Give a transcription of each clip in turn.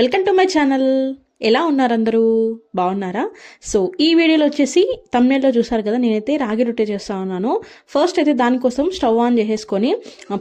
Welcome to my channel. ఎలా ఉన్నారు అందరూ? బాగున్నారా? సో ఈ వీడియోలో వచ్చేసి తమిళలో చూసారు కదా నేనైతే రాగి రొట్టె చేస్తా ఉన్నాను. ఫస్ట్ అయితే దానికోసం స్టవ్ ఆన్ చేసేసుకొని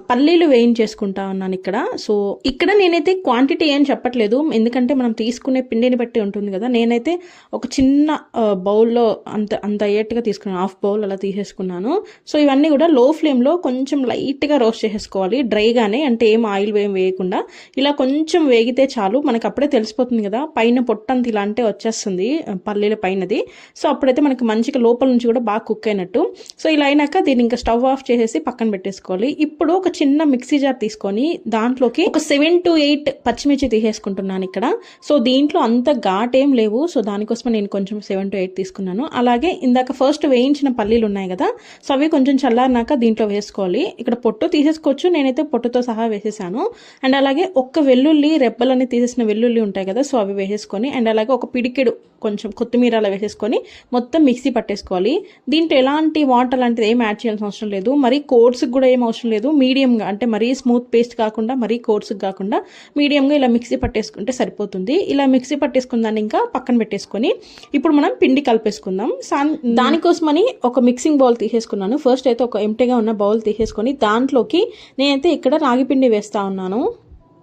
పల్లీలు వేయించేసుకుంటా ఉన్నాను ఇక్కడ. సో ఇక్కడ నేనైతే క్వాంటిటీ ఏం చెప్పట్లేదు. ఎందుకంటే మనం తీసుకునే పిండిని బట్టి ఉంటుంది కదా. నేనైతే ఒక చిన్న బౌల్లో అంత అంత అయ్యేట్టుగా తీసుకున్నాను. హాఫ్ బౌల్ అలా తీసేసుకున్నాను. సో ఇవన్నీ కూడా లో ఫ్లేమ్లో కొంచెం లైట్గా రోస్ట్ చేసేసుకోవాలి. డ్రైగానే అంటే ఏం ఆయిల్ ఏం వేయకుండా. ఇలా కొంచెం వేగితే చాలు. మనకు అప్పుడే తెలిసిపోతుంది కదా పైన పొట్టంత ఇలా అంటే వచ్చేస్తుంది. ఆ, పల్లీల పైనది. సో అప్పుడైతే మనకి మంచిగా లోపల నుంచి కూడా బాగా కుక్ అయినట్టు. సో ఇలా అయినాక దీన్ని ఇంకా స్టవ్ ఆఫ్ చేసేసి పక్కన పెట్టేసుకోవాలి. ఇప్పుడు ఒక చిన్న మిక్సీ జార్ తీసుకొని దాంట్లోకి ఒక సెవెన్ టు ఎయిట్ పచ్చిమిర్చి తీసేసుకుంటున్నాను ఇక్కడ. సో దీంట్లో అంత ఘాట్ ఏం లేవు. సో దానికోసం నేను కొంచెం సెవెన్ టు ఎయిట్ తీసుకున్నాను. అలాగే ఇందాక ఫస్ట్ వేయించిన పల్లీలు ఉన్నాయి కదా సో అవి కొంచెం చల్లారినాక దీంట్లో వేసుకోవాలి. ఇక్కడ పొట్టు తీసేసుకోవచ్చు. నేనైతే పొట్టుతో సహా వేసేసాను. అండ్ అలాగే ఒక్క వెల్లుల్లి రెబ్బలని తీసేసిన వెల్లుల్లి ఉంటాయి కదా సో అవి వేసేసుకొని అండ్ అలాగే ఒక పిడికెడు కొంచెం కొత్తిమీర అలా వేసేసుకొని మొత్తం మిక్సీ పట్టేసుకోవాలి. దీంట్లో ఎలాంటి వాటర్ లాంటిది ఏం యాడ్ చేయాల్సిన అవసరం లేదు. మరీ కోర్స్కి కూడా ఏం అవసరం లేదు. మీడియంగా అంటే మరీ స్మూత్ పేస్ట్ కాకుండా మరీ కోర్స్కి కాకుండా మీడియంగా ఇలా మిక్సీ పట్టేసుకుంటే సరిపోతుంది. ఇలా మిక్సీ పట్టేసుకున్న దాన్ని ఇంకా పక్కన పెట్టేసుకొని ఇప్పుడు మనం పిండి కలిపేసుకుందాం. దానికోసమని ఒక మిక్సింగ్ బౌల్ తీసేసుకున్నాను. ఫస్ట్ అయితే ఒక ఎంటీగా ఉన్న బౌల్ తీసేసుకొని దాంట్లోకి నేనైతే ఇక్కడ రాగి పిండి వేస్తా ఉన్నాను.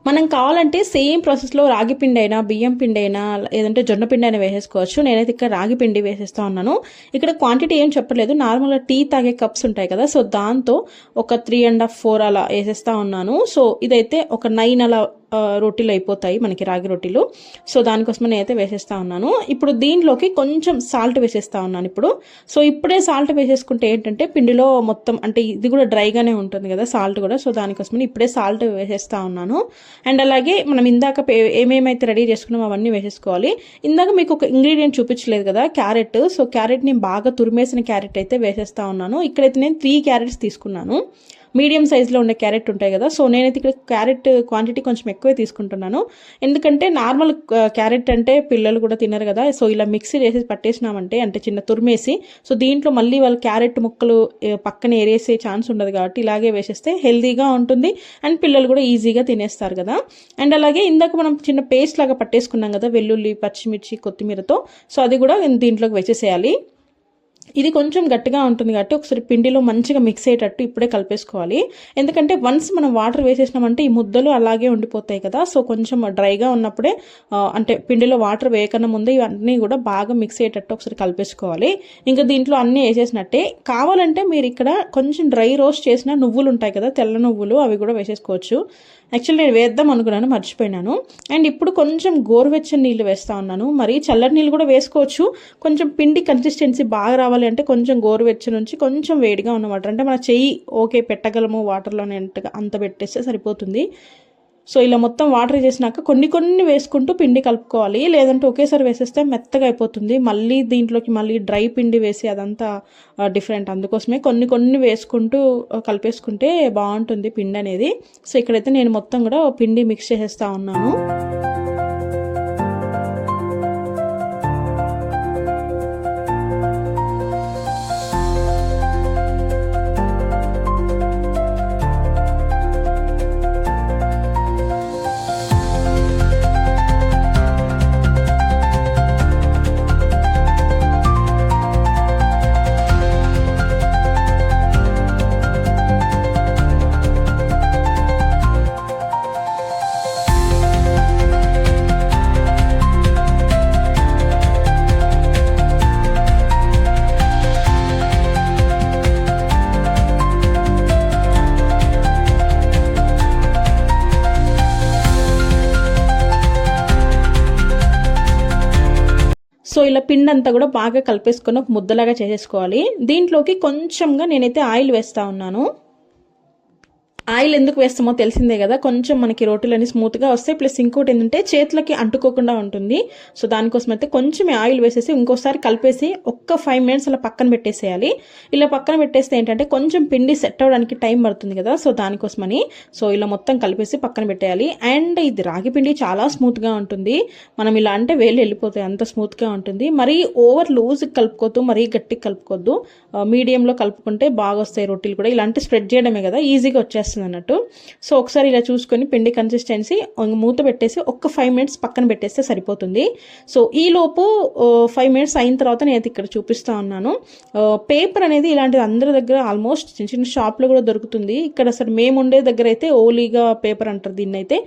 మనం కావాలంటే సేమ్ ప్రాసెస్లో రాగి పిండి అయినా బియ్యం పిండి అయినా లేదంటే జొన్న పిండి అయినా వేసేసుకోవచ్చు. నేనైతే ఇక్కడ రాగి పిండి వేసేస్తా ఉన్నాను. ఇక్కడ క్వాంటిటీ ఏం చెప్పలేదు. నార్మల్గా టీ తాగే కప్స్ ఉంటాయి కదా సో దాంతో ఒక త్రీ అండ్ హాఫ్ ఫోర్ అలా వేసేస్తా ఉన్నాను. సో ఇదైతే ఒక నైన్ అలా రొట్టెలు అయిపోతాయి మనకి రాగి రొట్టెలు. సో దానికోసం నేనైతే వేసేస్తా ఉన్నాను. ఇప్పుడు దీంట్లోకి కొంచెం సాల్ట్ వేసేస్తా ఉన్నాను ఇప్పుడు. సో ఇప్పుడే సాల్ట్ వేసేసుకుంటే ఏంటంటే పిండిలో మొత్తం అంటే ఇది కూడా డ్రైగానే ఉంటుంది కదా సాల్ట్ కూడా. సో దానికోసం ఇప్పుడే సాల్ట్ వేసేస్తా ఉన్నాను. అండ్ అలాగే మనం ఇందాక ఏమేమైతే రెడీ చేసుకున్నాం అవన్నీ వేసేసుకోవాలి. ఇందాక మీకు ఒక ఇంగ్రీడియంట్ చూపించలేదు కదా క్యారెట్. సో క్యారెట్ నేను బాగా తురిమేసిన క్యారెట్ అయితే వేసేస్తా ఉన్నాను. ఇక్కడైతే నేను త్రీ క్యారెట్స్ తీసుకున్నాను. మీడియం సైజులో ఉండే క్యారెట్ ఉంటాయి కదా. సో నేనైతే ఇక్కడ క్యారెట్ క్వాంటిటీ కొంచెం ఎక్కువే తీసుకుంటున్నాను. ఎందుకంటే నార్మల్ క్యారెట్ అంటే పిల్లలు కూడా తినరు కదా. సో ఇలా మిక్సీ చేసి పట్టేసినామంటే అంటే చిన్న తురిమేసి సో దీంట్లో మళ్ళీ వాళ్ళు క్యారెట్ ముక్కలు పక్కన ఏరేసే ఛాన్స్ ఉండదు కాబట్టి ఇలాగే వేసేస్తే హెల్దీగా ఉంటుంది అండ్ పిల్లలు కూడా ఈజీగా తినేస్తారు కదా. అండ్ అలాగే ఇందాక మనం చిన్న పేస్ట్ లాగా పట్టేసుకున్నాం కదా వెల్లుల్లి పచ్చిమిర్చి కొత్తిమీరతో. సో అది కూడా దీంట్లోకి వేసేసేయాలి. ఇది కొంచెం గట్టిగా ఉంటుంది కాబట్టి ఒకసారి పిండిలో మంచిగా మిక్స్ అయ్యేటట్టు ఇప్పుడే కలిపేసుకోవాలి. ఎందుకంటే వన్స్ మనం వాటర్ వేసేసినామంటే ఈ ముద్దలు అలాగే ఉండిపోతాయి కదా. సో కొంచెం డ్రైగా ఉన్నప్పుడే అంటే పిండిలో వాటర్ వేయకన్నా ముందే ఇవన్నీ కూడా బాగా మిక్స్ అయ్యేటట్టు ఒకసారి కలిపేసుకోవాలి. ఇంకా దీంట్లో అన్నీ వేసేసినట్టే. కావాలంటే మీరు ఇక్కడ కొంచెం డ్రై రోస్ట్ చేసిన నువ్వులు ఉంటాయి కదా తెల్ల నువ్వులు అవి కూడా వేసేసుకోవచ్చు. యాక్చువల్లీ నేను వేద్దాం అనుకున్నాను మర్చిపోయినాను. అండ్ ఇప్పుడు కొంచెం గోరువెచ్చని నీళ్ళు వేస్తా ఉన్నాను. మరి చల్లటి నీళ్ళు కూడా వేసుకోవచ్చు. కొంచెం పిండి కన్సిస్టెన్సీ బాగా రావాలి అంటే కొంచెం గోరువెచ్చ నుంచి కొంచెం వేడిగా ఉన్నమాట అంటే మన చెయ్యి ఓకే పెట్టగలము వాటర్లోనే అంత పెట్టేస్తే సరిపోతుంది. సో ఇలా మొత్తం వాటర్ చేసినాక కొన్ని కొన్ని వేసుకుంటూ పిండి కలుపుకోవాలి. లేదంటే ఒకేసారి వేసేస్తే మెత్తగా అయిపోతుంది. మళ్ళీ దీంట్లోకి మళ్ళీ డ్రై పిండి వేసి అదంతా డిఫరెంట్ అందుకోసమే కొన్ని కొన్ని వేసుకుంటూ కలిపేసుకుంటే బాగుంటుంది పిండి అనేది సో ఇక్కడైతే నేను మొత్తం కూడా పిండి మిక్స్ చేసేస్తా ఉన్నాను. పిండి అంతా కూడా బాగా కలిపేసుకొని ఒక ముద్దలాగా చేసేసుకోవాలి. దీంట్లోకి కొంచెంగా నేనైతే ఆయిల్ వేస్తా ఉన్నాను. ఆయిల్ ఎందుకు వేస్తామో తెలిసిందే కదా. కొంచెం మనకి రోటీలన్నీ స్మూత్గా వస్తాయి. ప్లస్ ఇంకోటి ఏంటంటే చేతులకి అంటుకోకుండా ఉంటుంది. సో దానికోసం అయితే కొంచెం ఆయిల్ వేసేసి ఇంకోసారి కలిపేసి ఒక్క ఫైవ్ మినిట్స్ అలా పక్కన పెట్టేసేయాలి. ఇలా పక్కన పెట్టేస్తే ఏంటంటే కొంచెం పిండి సెట్ అవ్వడానికి టైం పడుతుంది కదా. సో దానికోసమని సో ఇలా మొత్తం కలిపేసి పక్కన పెట్టేయాలి. అండ్ ఇది రాగి పిండి చాలా స్మూత్గా ఉంటుంది. మనం ఇలా అంటే వేలు వెళ్ళిపోతాయి. అంత స్మూత్గా ఉంటుంది. మరీ ఓవర్ లూజ్ కలుపుకోవద్దు. మరీ గట్టిగా కలుపుకోవద్దు. Uh, మీడియంలో కలుపుకుంటే బాగా వస్తాయి రొట్టెలు కూడా. ఇలాంటి స్ప్రెడ్ చేయడమే కదా. ఈజీగా వచ్చేస్తుంది వచ్చేసింది అన్నట్టు. సో ఒకసారి ఇలా చూసుకొని పిండి కన్సిస్టెన్సీ మూత పెట్టేసి ఒక్క ఫైవ్ మినిట్స్ పక్కన పెట్టేస్తే సరిపోతుంది. సో ఈ లోపు ఫైవ్ మినిట్స్ అయిన తర్వాత నేను ఇక్కడ చూపిస్తా ఉన్నాను. పేపర్ అనేది ఇలాంటిది అందరి దగ్గర ఆల్మోస్ట్ చిన్న చిన్న షాప్లో కూడా దొరుకుతుంది. ఇక్కడ అసలు మేము ఉండే దగ్గర అయితే ఓలీగా పేపర్ అంటారు దీన్ని అయితే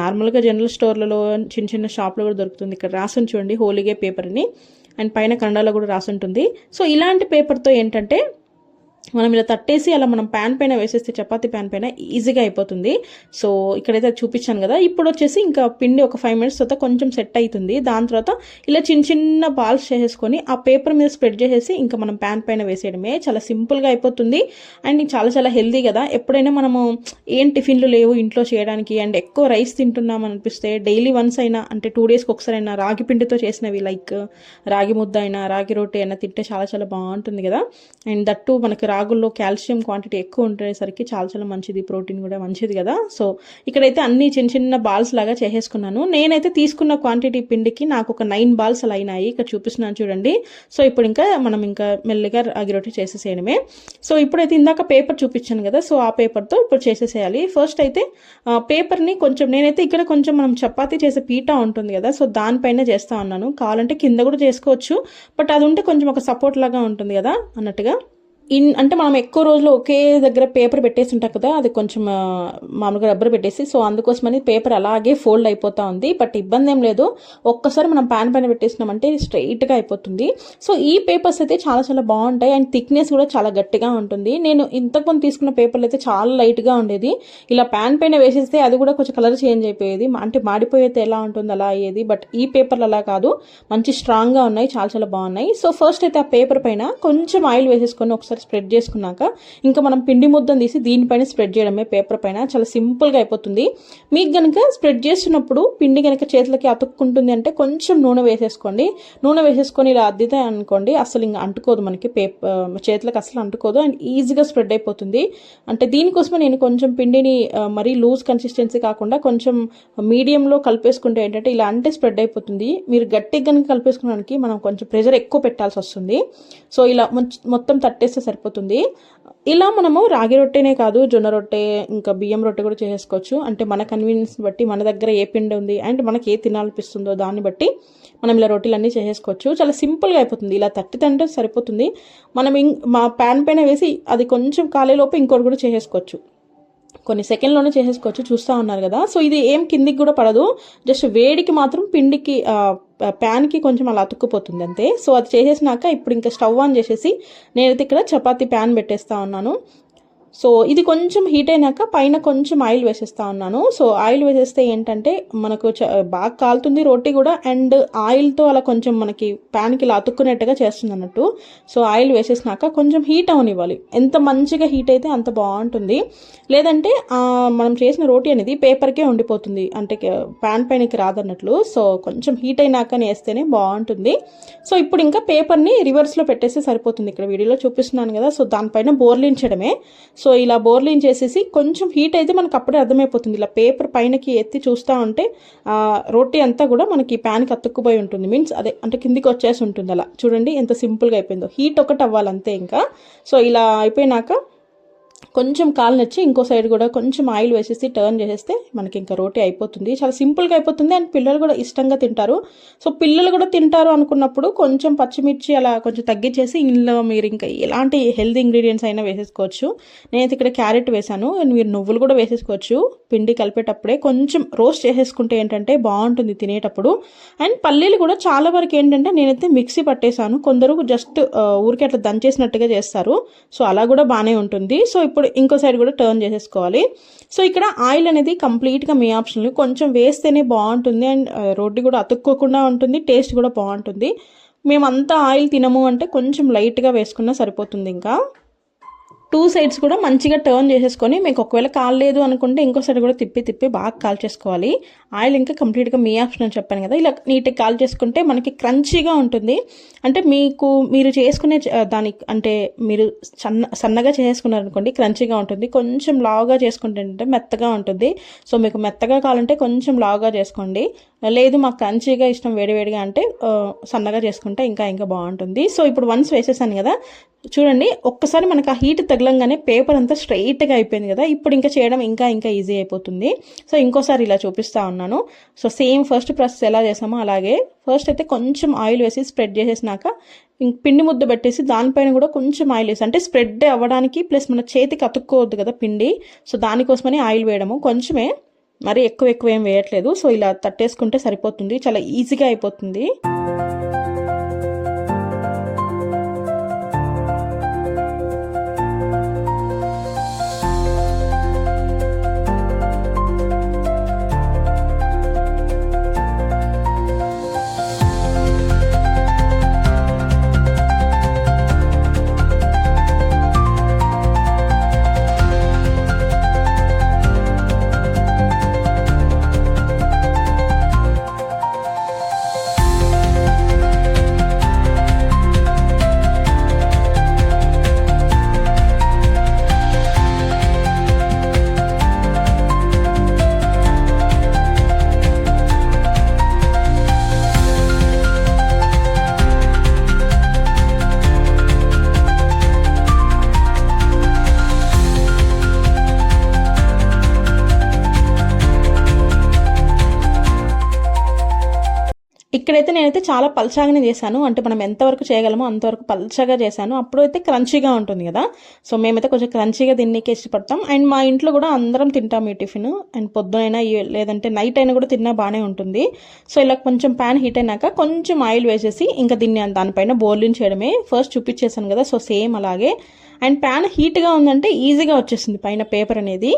నార్మల్గా జనరల్ స్టోర్లలో చిన్న చిన్న షాప్లో కూడా దొరుకుతుంది. ఇక్కడ రాసి చూడండి హోలీగే పేపర్ని అండ్ పైన కన్నడలో కూడా రాసి ఉంటుంది సో ఇలాంటి పేపర్తో ఏంటంటే మనం ఇలా తట్టేసి అలా మనం ప్యాన్ పైన వేసేస్తే చపాతీ ప్యాన్ పైన ఈజీగా అయిపోతుంది. సో ఇక్కడైతే చూపించాను కదా. ఇప్పుడు వచ్చేసి ఇంకా పిండి ఒక ఫైవ్ మినిట్స్ తర్వాత కొంచెం సెట్ అవుతుంది దాని తర్వాత ఇలా చిన్న చిన్న బాల్స్ చేసేసుకొని ఆ పేపర్ మీద స్ప్రెడ్ చేసేసి ఇంకా మనం ప్యాన్ పైన వేసేయడమే. చాలా సింపుల్గా అయిపోతుంది. అండ్ చాలా చాలా హెల్దీ కదా. ఎప్పుడైనా మనము ఏం టిఫిన్లు లేవు ఇంట్లో చేయడానికి అండ్ ఎక్కువ రైస్ తింటున్నాం అనిపిస్తే డైలీ వన్స్ అయినా అంటే టూ డేస్కి ఒకసారి అయినా రాగి పిండితో చేసినవి లైక్ రాగి ముద్ద అయినా రాగి రొట్టె అయినా తింటే చాలా చాలా బాగుంటుంది కదా. అండ్ దట్టు మనకి రాగుల్లో కాల్షియం క్వాంటిటీ ఎక్కువ ఉండేసరికి చాలా చాలా మంచిది ప్రోటీన్ కూడా మంచిది కదా. సో ఇక్కడైతే అన్ని చిన్న చిన్న బాల్స్ లాగా చేసేసుకున్నాను. నేనైతే తీసుకున్న క్వాంటిటీ పిండికి నాకు ఒక నైన్ బాల్స్ అలా అయినాయి. ఇక్కడ చూపిస్తున్నాను చూడండి. సో ఇప్పుడు ఇంకా మనం ఇంకా మెల్లిగా అగిరొట్టి రొట్టె చేసేసేయడమే. సో ఇప్పుడైతే ఇందాక పేపర్ చూపించాను కదా. సో ఆ పేపర్తో ఇప్పుడు చేసేసేయాలి. ఫస్ట్ అయితే పేపర్ని కొంచెం నేనైతే ఇక్కడ కొంచెం మనం చపాతీ చేసే పీట ఉంటుంది కదా. సో దానిపైన చేస్తా ఉన్నాను. కావాలంటే కింద కూడా చేసుకోవచ్చు. బట్ అది ఉంటే కొంచెం ఒక సపోర్ట్ లాగా ఉంటుంది కదా అన్నట్టుగా. ఇన్ అంటే మనం ఎక్కువ రోజులు ఒకే దగ్గర పేపర్ పెట్టేసి ఉంటాం కదా అది కొంచెం మామూలుగా రబ్బర్ పెట్టేసి సో అందుకోసమని పేపర్ అలాగే ఫోల్డ్ అయిపోతూ ఉంది. బట్ ఇబ్బంది ఏం లేదు. ఒక్కసారి మనం ప్యాన్ పైన పెట్టేసినామంటే స్ట్రైట్గా అయిపోతుంది. సో ఈ పేపర్స్ అయితే చాలా చాలా బాగుంటాయి. అండ్ థిక్నెస్ కూడా చాలా గట్టిగా ఉంటుంది. నేను ఇంతకుముందు తీసుకున్న పేపర్లు అయితే చాలా లైట్గా ఉండేది. ఇలా ప్యాన్ పైన వేసేస్తే అది కూడా కొంచెం కలర్ చేంజ్ అయిపోయేది. అంటే మాడిపోయేది ఎలా ఉంటుంది అలా అయ్యేది. బట్ ఈ పేపర్లు అలా కాదు. మంచి స్ట్రాంగ్గా ఉన్నాయి. చాలా చాలా బాగున్నాయి. సో ఫస్ట్ అయితే ఆ పేపర్ పైన కొంచెం ఆయిల్ వేసేసుకొని ఒకసారి ఒకసారి స్ప్రెడ్ చేసుకున్నాక ఇంకా మనం పిండి ముద్దను తీసి దీనిపైన స్ప్రెడ్ చేయడమే పేపర్ పైన. చాలా సింపుల్గా అయిపోతుంది. మీకు కనుక స్ప్రెడ్ చేస్తున్నప్పుడు పిండి కనుక చేతులకి అతుక్కుంటుంది అంటే కొంచెం నూనె వేసేసుకోండి. నూనె వేసేసుకొని ఇలా అద్దితే అనుకోండి. అసలు ఇంకా అంటుకోదు మనకి పేపర్ చేతులకు అసలు అంటుకోదు. అండ్ ఈజీగా స్ప్రెడ్ అయిపోతుంది. అంటే దీనికోసమే నేను కొంచెం పిండిని మరీ లూజ్ కన్సిస్టెన్సీ కాకుండా కొంచెం మీడియంలో కలిపేసుకుంటే ఏంటంటే ఇలా అంటే స్ప్రెడ్ అయిపోతుంది. మీరు గట్టిగా కనుక కలిపేసుకోవడానికి మనం కొంచెం ప్రెజర్ ఎక్కువ పెట్టాల్సి వస్తుంది. సో ఇలా మొత్తం తట్టేస్తే సరిపోతుంది. ఇలా మనము రాగి రొట్టెనే కాదు జొన్న రొట్టె ఇంకా బియ్యం రొట్టె కూడా చేసుకోవచ్చు. అంటే మన కన్వీనియన్స్ బట్టి మన దగ్గర ఏ పిండి ఉంది అండ్ మనకి ఏ తినాలనిపిస్తుందో దాన్ని బట్టి మనం ఇలా రొట్టెలన్నీ చేసేసుకోవచ్చు. చాలా సింపుల్గా అయిపోతుంది. ఇలా తట్టి తంటే సరిపోతుంది. మనం మా ప్యాన్ పైన వేసి అది కొంచెం కాలేలోపు ఇంకోటి కూడా చేసేసుకోవచ్చు. కొన్ని సెకండ్లోనే చేసేసుకోవచ్చు. చూస్తూ ఉన్నారు కదా. సో ఇది ఏం కిందికి కూడా పడదు. జస్ట్ వేడికి మాత్రం పిండికి ప్యాన్కి కొంచెం అలా అతుక్కుపోతుంది అంతే. సో అది చేసేసినాక ఇప్పుడు ఇంకా స్టవ్ ఆన్ చేసేసి నేనైతే ఇక్కడ చపాతీ ప్యాన్ పెట్టేస్తా ఉన్నాను. సో ఇది కొంచెం హీట్ అయినాక పైన కొంచెం ఆయిల్ వేసేస్తా ఉన్నాను. సో ఆయిల్ వేసేస్తే ఏంటంటే మనకు బాగా కాలుతుంది రోటీ కూడా అండ్ ఆయిల్తో అలా కొంచెం మనకి ప్యాన్కి ఇలా అతుక్కునేట్టుగా చేస్తుంది అన్నట్టు. సో ఆయిల్ వేసేసినాక కొంచెం హీట్ అవనివ్వాలి. ఎంత మంచిగా హీట్ అయితే అంత బాగుంటుంది. లేదంటే మనం చేసిన రోటీ అనేది పేపర్కే ఉండిపోతుంది. అంటే ప్యాన్ పైనకి రాదన్నట్లు. సో కొంచెం హీట్ అయినాక వేస్తేనే బాగుంటుంది. సో ఇప్పుడు ఇంకా పేపర్ని రివర్స్లో పెట్టేస్తే సరిపోతుంది. ఇక్కడ వీడియోలో చూపిస్తున్నాను కదా. సో దానిపైన బోర్లించడమే సో ఇలా బోర్లింగ్ చేసేసి కొంచెం హీట్ అయితే మనకు అప్పుడే అర్థమైపోతుంది. ఇలా పేపర్ పైనకి ఎత్తి చూస్తూ ఉంటే రొట్టి అంతా కూడా మనకి ప్యాన్కి అతుక్కుపోయి ఉంటుంది. మీన్స్ అదే అంటే కిందికి వచ్చేసి ఉంటుంది అలా. చూడండి ఎంత సింపుల్గా అయిపోయిందో. హీట్ ఒకటి అవ్వాలంతే ఇంకా. సో ఇలా అయిపోయినాక కొంచెం కాలనొచ్చి ఇంకో సైడ్ కూడా కొంచెం ఆయిల్ వేసేసి టర్న్ చేసేస్తే మనకి ఇంకా రోటీ అయిపోతుంది. చాలా సింపుల్గా అయిపోతుంది అండ్ పిల్లలు కూడా ఇష్టంగా తింటారు. సో పిల్లలు కూడా తింటారు అనుకున్నప్పుడు కొంచెం పచ్చిమిర్చి అలా కొంచెం తగ్గించేసి ఇందులో మీరు ఇంకా ఎలాంటి హెల్తీ ఇంగ్రీడియంట్స్ అయినా వేసేసుకోవచ్చు. నేనైతే ఇక్కడ క్యారెట్ వేసాను అండ్ మీరు నువ్వులు కూడా వేసేసుకోవచ్చు. పిండి కలిపేటప్పుడే కొంచెం రోస్ట్ చేసేసుకుంటే ఏంటంటే బాగుంటుంది తినేటప్పుడు. అండ్ పల్లీలు కూడా చాలా వరకు ఏంటంటే నేనైతే మిక్సీ పట్టేశాను. కొందరు జస్ట్ ఊరికి అట్లా దంచేసినట్టుగా చేస్తారు. సో అలా కూడా బాగానే ఉంటుంది. సో ఇప్పుడు ఇంకో సైడ్ కూడా టర్న్ చేసేసుకోవాలి. సో ఇక్కడ ఆయిల్ అనేది కంప్లీట్గా మీ ఆప్షన్లు కొంచెం వేస్తేనే బాగుంటుంది. అండ్ రోడ్డు కూడా అతుక్కోకుండా ఉంటుంది. టేస్ట్ కూడా బాగుంటుంది. మేమంతా ఆయిల్ తినము అంటే కొంచెం లైట్గా వేసుకున్నా సరిపోతుంది ఇంకా. టూ సైడ్స్ కూడా మంచిగా టర్న్ చేసేసుకొని మీకు ఒకవేళ కాలేదు అనుకుంటే ఇంకో సైడ్ కూడా తిప్పి తిప్పి బాగా కాల్ చేసుకోవాలి. ఆయిల్ ఇంకా కంప్లీట్గా మీ ఆప్షన్ అని చెప్పాను కదా. ఇలా నీట్గా కాల్ చేసుకుంటే మనకి క్రంచీగా ఉంటుంది. అంటే మీకు మీరు చేసుకునే దానికి అంటే మీరు సన్న సన్నగా చేసుకున్నారనుకోండి క్రంచీగా ఉంటుంది. కొంచెం లావుగా చేసుకుంటే మెత్తగా ఉంటుంది. సో మీకు మెత్తగా కావాలంటే కొంచెం లావుగా చేసుకోండి. లేదు మాకు క్రంచీగా ఇష్టం వేడివేడిగా అంటే సన్నగా చేసుకుంటే ఇంకా ఇంకా బాగుంటుంది. సో ఇప్పుడు వన్స్ వేసేసాను కదా చూడండి ఒక్కసారి మనకు ఆ హీట్ తగలంగానే పేపర్ అంతా స్ట్రైట్గా అయిపోయింది కదా ఇప్పుడు ఇంకా చేయడం ఇంకా ఇంకా ఈజీ అయిపోతుంది. సో ఇంకోసారి ఇలా చూపిస్తా ఉన్నాను. సో సేమ్ ఫస్ట్ ప్రాసెస్ ఎలా చేసామో అలాగే ఫస్ట్ అయితే కొంచెం ఆయిల్ వేసి స్ప్రెడ్ చేసేసినాక పిండి ముద్ద పెట్టేసి దానిపైన కూడా కొంచెం ఆయిల్ వేసి అంటే స్ప్రెడ్ అవ్వడానికి ప్లస్ మన చేతికి అతుక్కోవద్దు కదా పిండి సో దానికోసమని ఆయిల్ వేయడము. కొంచెమే మరి ఎక్కువ ఎక్కువ ఏం వేయట్లేదు. సో ఇలా తట్టేసుకుంటే సరిపోతుంది. చాలా ఈజీగా అయిపోతుంది. నేనైతే చాలా పల్చగానే చేశాను. అంటే మనం ఎంతవరకు చేయగలమో అంతవరకు పల్చగా చేశాను. అప్పుడు అయితే క్రంచీగా ఉంటుంది కదా. సో మేమైతే కొంచెం క్రంచీగా తిన్నీకే ఇష్టపడతాం. అండ్ మా ఇంట్లో కూడా అందరం తింటాం ఈ టిఫిన్. అండ్ పొద్దునైనా లేదంటే నైట్ అయినా కూడా తిన్నా బాగానే ఉంటుంది. సో ఇలా కొంచెం ప్యాన్ హీట్ అయినాక కొంచెం ఆయిల్ వేసేసి ఇంకా దీన్ని దానిపైన బోర్లిన్ చేయడమే. ఫస్ట్ చూపించేసాను కదా. సో సేమ్ అలాగే. అండ్ ప్యాన్ హీట్గా ఉందంటే ఈజీగా వచ్చేసింది పైన పేపర్ అనేది.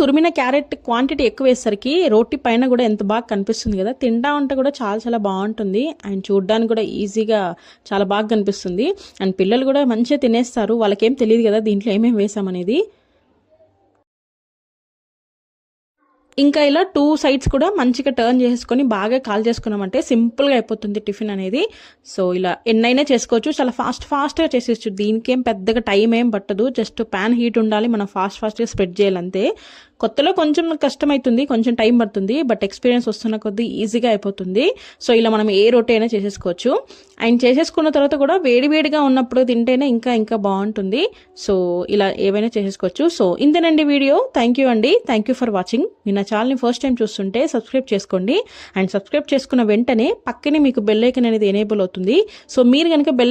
తురిమిన క్యారెట్ క్వాంటిటీ ఎక్కువ వేసరికి రోటీ పైన కూడా ఎంత బాగా కనిపిస్తుంది కదా తింటా ఉంటే కూడా చాలా చాలా బాగుంటుంది. అండ్ చూడడానికి కూడా ఈజీగా చాలా బాగా కనిపిస్తుంది. అండ్ పిల్లలు కూడా మంచిగా తినేస్తారు. వాళ్ళకేం తెలియదు కదా దీంట్లో ఏమేమి వేసామనేది. ఇంకా ఇలా టూ సైడ్స్ కూడా మంచిగా టర్న్ చేసుకొని బాగా కాల్ చేసుకున్నామంటే సింపుల్గా అయిపోతుంది టిఫిన్ అనేది. సో ఇలా ఎన్నైనా చేసుకోవచ్చు. చాలా ఫాస్ట్ ఫాస్ట్గా చేసేయచ్చు. దీనికేం పెద్దగా టైం ఏం పట్టదు. జస్ట్ ప్యాన్ హీట్ ఉండాలి. మనం ఫాస్ట్ ఫాస్ట్గా స్ప్రెడ్ చేయాలంతే. కొత్తలో కొంచెం కష్టమవుతుంది కొంచెం టైం పడుతుంది. బట్ ఎక్స్పీరియన్స్ వస్తున్న కొద్దీ ఈజీగా అయిపోతుంది. సో ఇలా మనం ఏ రొట్టె అయినా చేసేసుకోవచ్చు. అండ్ చేసేసుకున్న తర్వాత కూడా వేడివేడిగా ఉన్నప్పుడు తింటేనే ఇంకా ఇంకా బాగుంటుంది. సో ఇలా ఏవైనా చేసేసుకోవచ్చు. సో ఇంతేనండి వీడియో. థ్యాంక్ యూ అండి. థ్యాంక్ యూ ఫర్ వాచింగ్ నిన్న ఛానల్ని ఫస్ట్ టైం చూస్తుంటే సబ్స్క్రైబ్ చేసుకోండి. అండ్ సబ్స్క్రైబ్ చేసుకున్న వెంటనే పక్కనే మీకు బెల్ ఐకన్ అనేది ఎనేబుల్ అవుతుంది. సో మీరు కనుక బెల్